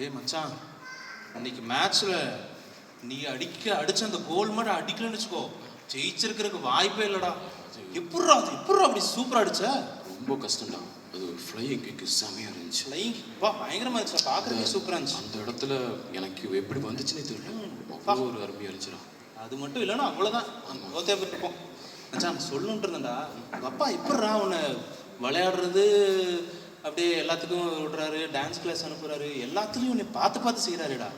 ஏய் மச்சான் இன்னைக்கு மேட்ச்ல நீ அடிக்க அடிச்ச அந்த கோல் மட்டும் அடிக்கலன்னு வச்சுக்கோ. ஜெயிச்சிருக்கிறதுக்கு வாய்ப்பே இல்லடா. எப்பட்றா அது எப்பட்றா அப்படி சூப்பரா அடிச்ச? ரொம்ப கஷ்டம்டா. அது ஃப்ளையிங் கிக்கு செமையாக இருந்துச்சு. ஃப்ளைங் வா பயங்கரமா இருந்துச்சு. பார்க்கறதுக்கு சூப்பரா இருந்துச்சு. அந்த இடத்துல எனக்கு எப்படி வந்துச்சுன்னே தெரியல. ஒரு அருமையாக இருந்துச்சுடா. அது மட்டும் இல்லைன்னா அவ்வளோதான் ஓத்தே இருப்போம் மச்சான் சொல்லணுன்ட்டு இருந்தேன்டா. அப்பா எப்பட்றா உன்னை விளையாடுறது? அப்படியே எல்லாத்துக்கும் விடுறாரு டான்ஸ் கிளாஸ் அனுப்புறாரு எல்லாத்துலயும் உன்னை பார்த்து பார்த்து செய்கிறாருடா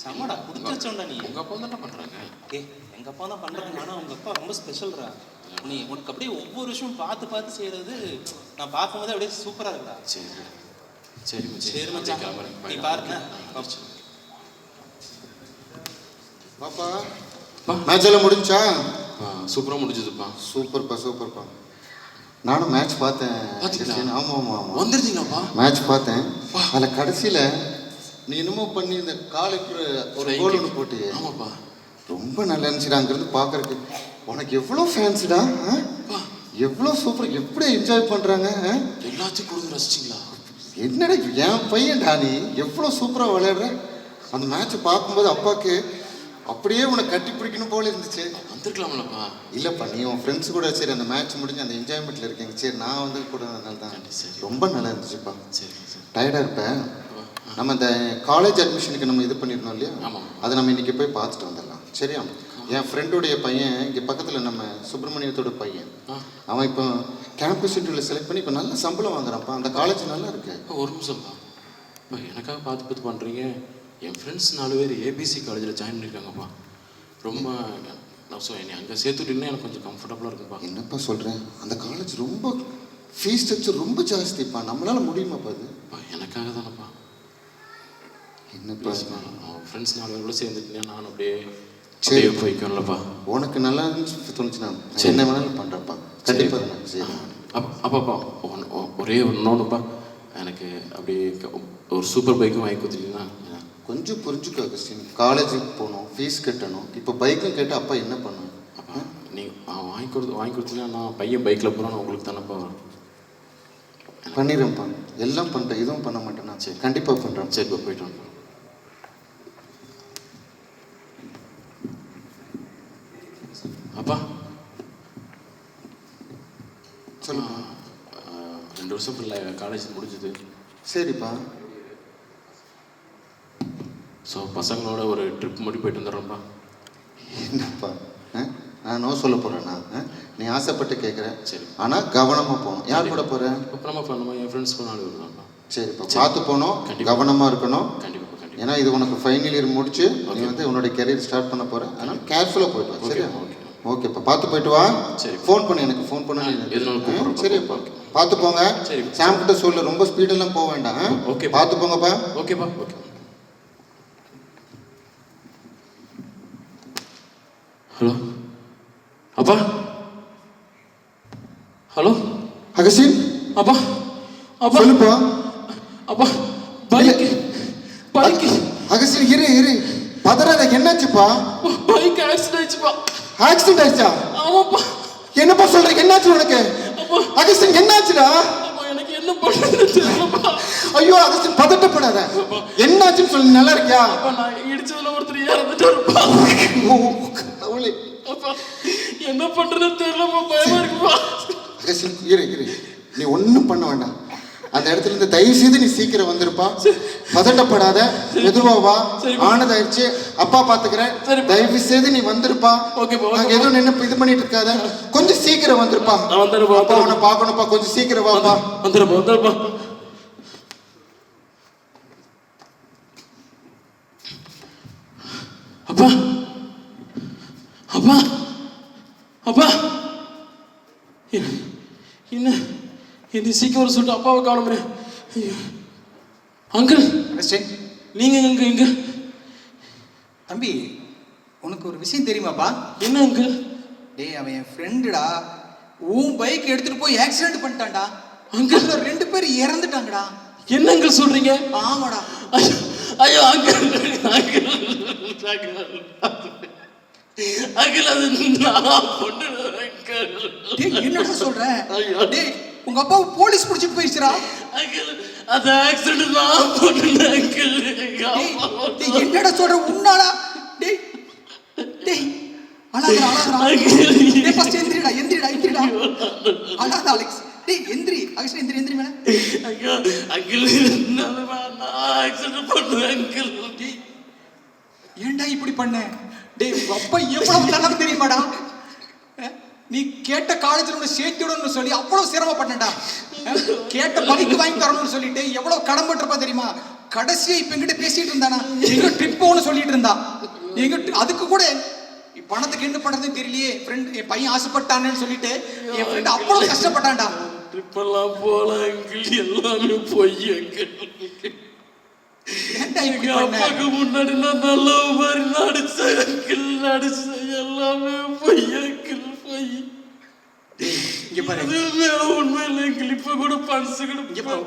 செம்மடா கொடுத்து வச்சோம்டா நீ. உங்கள் அப்பா தானே பண்ணுறாங்க ஏய் எங்க அப்பா தான் பண்றாங்க ஆனா உங்க அப்பா ரொம்ப ஸ்பெஷல்ரா நீ உனக்கு அப்படியே ஒவ்வொரு விஷயம் பார்த்து பார்த்து செய்யறது நான் பார்க்கும்போது அப்படியே சூப்பரா இருக்குடா. சரி சரி சரி மச்சான். கிளம்புறேன். நீ. பாருங்க. பாப்பா. பா. மேட்ச் எல்லாம் முடிஞ்சா? ஆ சூப்பராக முடிஞ்சதுப்பா. சூப்பர்ப்பா சூப்பர்ப்பா நானும் மேட்ச் பார்த்தேன் பாத்தீங்களா? கிறிஸ்டின். ஆமா ஆமா ஆமா. வந்துருந்தீங்களாப்பா? மேட்ச் பார்த்தேன். அதில் கடைசியில நீ என்னமோ பண்ணி இந்த காலுக்கு ஒரு கோல். ஒன்று போட்டு ஆமாப்பா. ரொம்ப நல்லா இருந்துச்சுடா அங்கிருந்து பார்க்கறதுக்கு. உனக்கு எவ்வளோ ஃபேன்ஸுடா எவ்வளோ சூப்பர் எப்படி என்ஜாய் பண்ணுறாங்க எல்லாத்தையும் கொடுத்து ரசிச்சிங்களா? என்னடா என் பையன்டா நீ? எவ்வளோ சூப்பராக விளையாடுற? அந்த மேட்ச்சை பார்க்கும்போது அப்பாவுக்கு அப்படியே உன்னை கட்டி பிடிக்கணும் போல இருந்துச்சு. வந்திருக்கலாம்லப்பா இல்லைப்பா நீ உன் ஃப்ரெண்ட்ஸ் கூட சரி அந்த மேட்ச் முடிஞ்சு அந்த என்ஜாய்மெண்ட்டில் இருக்கீங்க. சரி நான் வந்து கூட அதனால தான். சரி. ரொம்ப நல்லா இருந்துச்சுப்பா. சரி சரி. டயர்டாக இருப்பேன் நம்ம இந்த காலேஜ் அட்மிஷனுக்கு நம்ம இது பண்ணியிருந்தோம் இல்லையா? ஆமாம். அதை நம்ம இன்னைக்கு போய் பார்த்துட்டு வந்துடலாம். சரியா? என் ஃப்ரெண்டுடைய பையன் இங்கே பக்கத்தில் நம்ம சுப்பிரமணியத்தோட பையன். அவன் இப்போ கேம்பஸ் இன்டர்வியூவில் செலக்ட் பண்ணி இப்போ நல்ல சம்பளம் வாங்குறான்ப்பா. அந்த காலேஜ் நல்லா இருக்கு. ஒரு நிமிஷம்ப்பா. எனக்காக பார்த்து பார்த்து பண்ணுறீங்க என் ஃப்ரெண்ட்ஸ் நாலு பேர் ஏபிசி காலேஜில் ஜாயின் பண்ணியிருக்காங்கப்பா ரொம்ப நான் ஸோ என்னை அங்கே சேர்த்துட்டிங்கன்னா எனக்கு கொஞ்சம் கம்ஃபர்டபுளாக இருக்கும்ப்பா என்னப்பா சொல்கிறேன் அந்த காலேஜ் ரொம்ப ஃபீஸ் ஸ்ட்ரக்சர் ரொம்ப ஜாஸ்திப்பா நம்மளால முடியுமாப்பா அது? எனக்காக தானப்பா. என்னப்பா ஃப்ரெண்ட்ஸ் நாலு பேர் கூட சேர்ந்துட்டீங்கன்னா நான் அப்படியே சரி. அப்படியே போய்க்கணும்லப்பா உனக்கு நல்லா இருந்துச்சு தோணுச்சுன்னா. என்ன வேணாலும் பண்ணுறப்பா கண்டிப்பாக நான் சரி அப் அப்பாப்பா ஒன்- ஒரே ஒன்றுப்பா எனக்கு அப்படியே ஒரு சூப்பர் பைக்கும் வாங்கி கொடுத்துட்டீங்கன்னா கொஞ்சம் புரிஞ்சுக்கோ கிறிஸ்டின் காலேஜுக்கு போகணும் ஃபீஸ் கட்டணும். இப்போ பைக்கும் கேட்டு அப்பா என்ன பண்ணும் நீங்கள் வாங்கி கொடுத்து வாங்கி கொடுத்தீங்கன்னா நான் பையன் பைக்கில் போகிறேன் உங்களுக்கு தானேப்பா? பண்ணிடுறேன்ப்பா. எல்லாம் பண்ணுறேன் இதுவும் பண்ண மாட்டேனா சரி கண்டிப்பாக பண்ணுறேன் சரிப்பா போயிட்டு வாங்க. அப்பா. சொல்லுப்பா ஆ, ரெண்டு வருஷம் காலேஜ் முடிஞ்சுது. சரிப்பா. ஸோ பசங்களோட ஒரு ட்ரிப் மட்டும் போயிட்டு வந்துடுறோம்ப்பா என்னப்பா? ஆ? நான் நோ சொல்ல போகிறேன்னா நீ ஆசைப்பட்டு கேட்குற சரி. ஆனால் கவனமாக போகணும் யார் கூட போகிறேன் அப்புறமா நம்ம என் ஃப்ரெண்ட்ஸ் கூட நாலு வருவாங்கப்பா. சரிப்பா. பார்த்து போகணும். கவனமாக இருக்கணும். கண்டிப்பாக ஏன்னா இது உனக்கு ஃபைனல் இயர் முடிச்சு நீ. வந்து உன்னோட கெரியர் ஸ்டார்ட் பண்ண போற. அதனால கேர்ஃபுல்லாக போயிட்டு வா சரியா. ஓகேப்பா பார்த்து போயிட்டு வா. சரி. ஃபோன் பண்ணு எனக்கு. ஃபோன் பண்ண. சரிப்பா. பார்த்து போங்க. சரி. சாம் கிட்ட சொல்லு. ரொம்ப ஸ்பீடெல்லாம் போக வேண்டாம்? Okay. பார்த்து போங்கப்பா. ஓகேப்பா ஓகே ஹலோ. அப்பா. ஹலோ. அகசின். அப்பா. அப்பா. சொல்லுப்பா. அப்பா. பைக் பைக் அகசின் இரு இரு. பதறாத என்னாச்சுப்பா? Bike accident ஆயிடுச்சுப்பா. ஆக்சிடென்ட் ஆயிடுச்சா? ஆமாப்பா. என்னப்பா சொல்ற என்னாச்சு உனக்கு? அகஸ்டின் என்னாச்சுடா? அப்பா எனக்கு என்ன பண்றது ஐயோ அகஸ்டின் பதட்டப்படாத. என்னாச்சுன்னு சொல்லி நல்லா இருக்கியா? நான் இடிச்சதுல ஒருத்தர் இறந்துட்டாருப்பா. கடவுளே. என்ன பண்றது தெரியலப்பா பயமா இருக்குப்பா. இரு இரு. நீ ஒன்றும் பண்ண வேண்டாம். அந்த இடத்துல இருந்து தயவு செய்து நீ சீக்கிரம் வந்திருப்பா. பதட்டப்படாத. மெதுவா வா. சரிப்பா. ஆனதாயிடுச்சு அப்பா பாத்துக்கிறேன். தயவு செய்து நீ வந்திருப்பா. நாங்க எதுவும் நின்று இது பண்ணிட்டு இருக்காத. கொஞ்சம் சீக்கிரம் வந்திருப்பா. அப்பா. உன்னை பார்க்கணும்ப்பா. கொஞ்சம் சீக்கிரம் வாப்பா. வந்துடுப்பா வந்துடுப்பா அப்பா அப்பா. என்ன- என்ன சீக்கிரம் வர சொல்லிட்டு அப்பாவை ஐயோ. அங்கிள் நீங்க எங்க எங்க தம்பி உனக்கு ஒரு விஷயம் தெரியுமாப்பா? என்ன அங்கிள்? டேய் அவன் என் ஃப்ரெண்டுடா உன் பைக் எடுத்துட்டு போய் ஆக்சிடென்ட் பண்ணிட்டான்டா. அங்கிள். ரெண்டு பேர் இறந்துட்டாங்கடா. என்ன அங்கிள் சொல்றீங்க? ஆமாடா. ஐயோ ஐயோ அங்கிள் அங்கிள். அங்கிள் அது நான் பொண்ணு என்னடா சொல்ற. டேய் உங்க அப்பாவை போலீஸ் பிடிச்சிட்டு போயிடுச்சுடா அங்கிள் அது ஆக்சிடென்ட் நான் பொண்ணு அங்கிள் என்னடா சொல்ற? உன்னாலா டேய் டேய் அழாதடா அழாதடா. டேய் ஃபர்ஸ்ட் எந்திரிடா எந்திரிடா எந்திரிடா. அழாத அலெக்ஸ். டேய் எந்திரி அகஸ்ட் எந்திரி எந்திரி மேல. ஐயா அங்கிள் நான் ஆக்சிடென்ட் பண்ணுவேன் அங்கிள் ஏன்டா இப்படி பண்ண? டேய் உங்க அப்பா எவ்வளவு நல்லது தெரியுமாடா? நீ கேட்ட காலேஜ்ல ஒன்று சேர்த்து விடணும்னு சொல்லி அவ்வளவு சிரமப்பட்டேன்டா. கேட்ட பைக் வாங்கி தரணும்னு சொல்லிட்டு எவ்வளவு கடன்பட்டிருப்பா தெரியுமா? கடைசியா இப்ப என்கிட்ட பேசிட்டு இருந்தானா? எங்க ட்ரிப் போகணும்னு சொல்லிட்டு இருந்தா. எங்க அதுக்கு கூட பணத்துக்கு என்ன பண்றதுன்னு தெரியலையே ஃப்ரெண்ட் என் பையன் ஆசைப்பட்டானேன்னு சொல்லிட்டு என் ஃப்ரெண்ட் அவ்வளவு கஷ்டப்பட்டான்டா. ட்ரிப்பெல்லாம் போல அங்கிள் எல்லாமே பொய் அப்பாவுக்கு முன்னாடி நான் நல்ல மாதிரி நடிச்சேன் நடிச்சேன் எல்லாமே பொய் அங்கிள் பொய். இங்க பாரு. மேல உண்மை இல்லை இப்ப கூட பணசு கூட.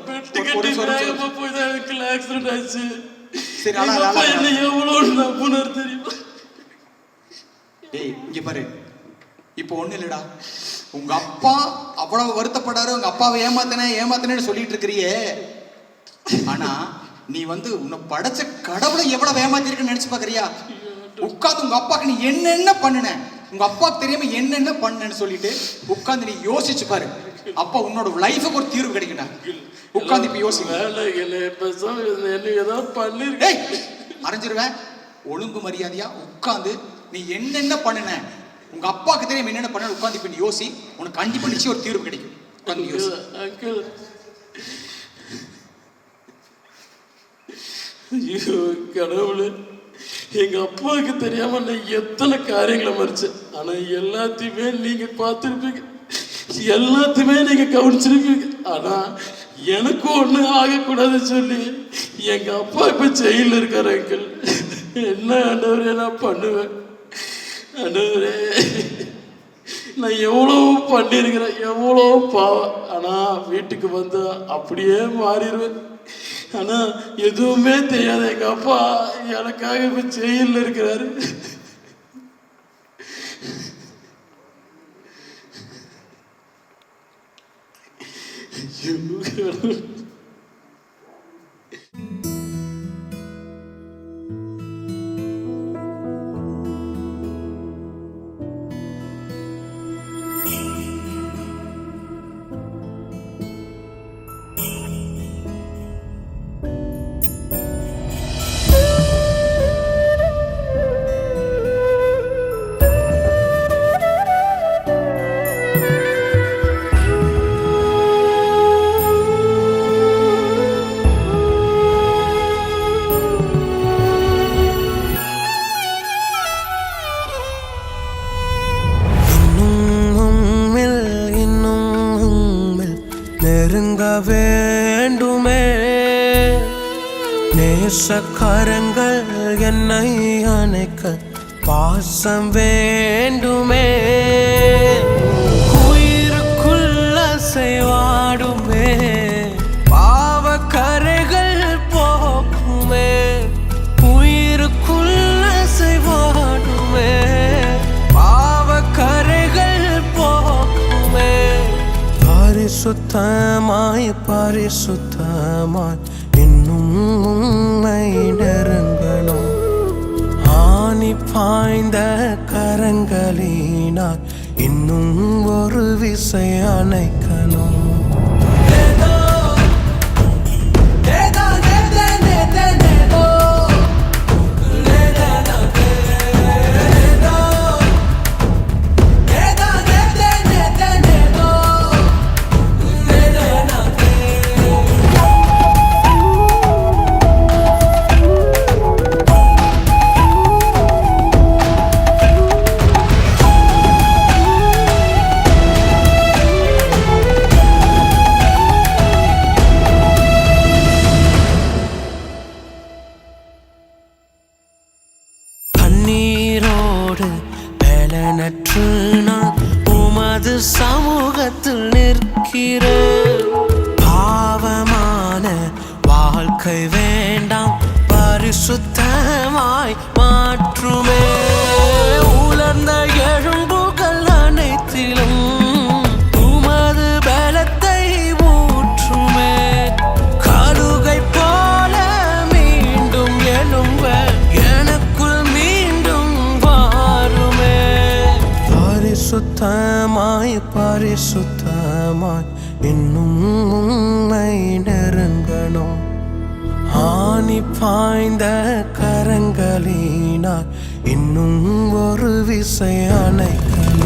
பெட்டு கட்டி. வேகமா போய் தான் ஆக்சிடென்ட் ஆச்சு. சரி, அப்பா. என்ன எவ்வளவு நம்புனார் தெரியுமா? டேய் இங்க பாரு. இப்போ ஒண்ணு இல்லடா. உங்க அப்பா அவ்வளவு வருத்தப்படாரு உங்க அப்பாவை ஏமாத்தினே ஏமாத்தினேன்னு சொல்லிட்டு இருக்கிறியே. ஆனா நீ வந்து உன்னை படைச்ச கடவுளை எவ்வளவு ஏமாத்திருக்குன்னு நினைச்சு பாக்குறியா? உட்கார்ந்து உங்க அப்பாக்கு நீ என்னென்ன பண்ணுன? உங்க அப்பாக்கு தெரியாம என்னென்ன பண்ணேன்னு சொல்லிட்டு உட்கார்ந்து நீ யோசிச்சு பாரு. அப்பா உன்னோட லைஃபுக்கு ஒரு தீர்வு கிடைக்கும்டா. உட்கார்ந்து இப்ப டேய் மறைஞ்சிருவேன் ஒழுங்கு மரியாதையா உட்கார்ந்து நீ என்னென்ன பண்ணுன? உங்க அப்பாக்கு தெரியும் என்னென்ன பண்ண உட்கார்ந்து இப்ப நீ யோசி. உனக்கு கண்டிப்பா நிச்சயம் ஒரு தீர்வு கிடைக்கும். உட்கார்ந்து யோசி அங்கிள் ஐயோ கடவுளே. எங்க அப்பாவுக்கு தெரியாம நான் எத்தனை காரியங்களை மறிச்சேன். ஆனா எல்லாத்தையுமே நீங்க பார்த்துருப்பீங்க. எல்லாத்தையுமே நீங்க கவனிச்சிருப்பீங்க. ஆனா எனக்கு ஒண்ணு ஆகக்கூடாது சொல்லி எங்க அப்பா இப்ப ஜெயில இருக்கார் அங்கிள். என்ன ஆண்டவரே நான் பண்ணுவேன். ஆண்டவரே நான் எவ்வளோ பண்ணியிருக்கிறேன் எவ்வளோ பாவம். ஆனால் வீட்டுக்கு வந்து அப்படியே மாறிடுவேன். ஆனால் எதுவுமே தெரியாத எங்கள் அப்பா எனக்காக இப்போ ஜெயிலில் இருக்கிறாரு ஐயோ, கடவுளே. இன்னும் நேசக்கரங்கள் என்னை அணைக்க பாசம் வேண்டுமே. உயிருக்குள்ள செய்வாடுமே பாவக்கரைகள் போக்குமே. உயிருக்குள்ள செய்வாடுமே பாவக்கரைகள் போக்குமே. பரிசுத்தமாய் பரிசுத்தமாய் இன்னும் பாய்ந்த கரங்களினால் இன்னும் ஒரு விசை அணைக்க நீரோடு பலனற்று நான் உமது சமூகத்தில் நிற்கிறேன். பாவமான வாழ்க்கை வேண்டாம் பரிசுத்தமாய் மாற்றுமே. பரிசுத்தமாய் பரிசுத்தமாய் இன்னும் உண்மை நெருங்கணும். ஆணி பாய்ந்த கரங்களினாய் இன்னும் ஒரு விசை அணைக்கணும்.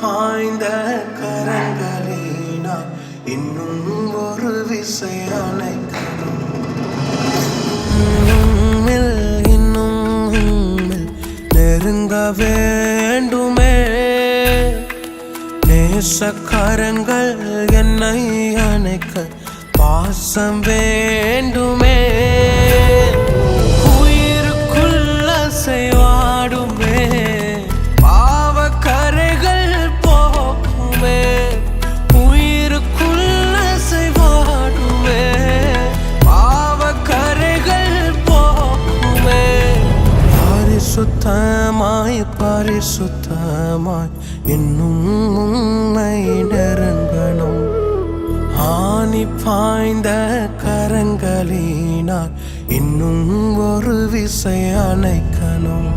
பாய்ந்த கரங்களினால் இன்னும் ஒரு விசை அணைக்கணும். இன்னும் நெருங்க வேண்டுமே. நேசக்கரங்கள் என்னை அணைக்க பாசம் வேண்டுமே. பரிசுத்தமாய் இன்னும் உண்மை நெருங்கணும். ஆணி பாய்ந்த கரங்களினால் இன்னும் ஒரு விசை அணைக்கணும்.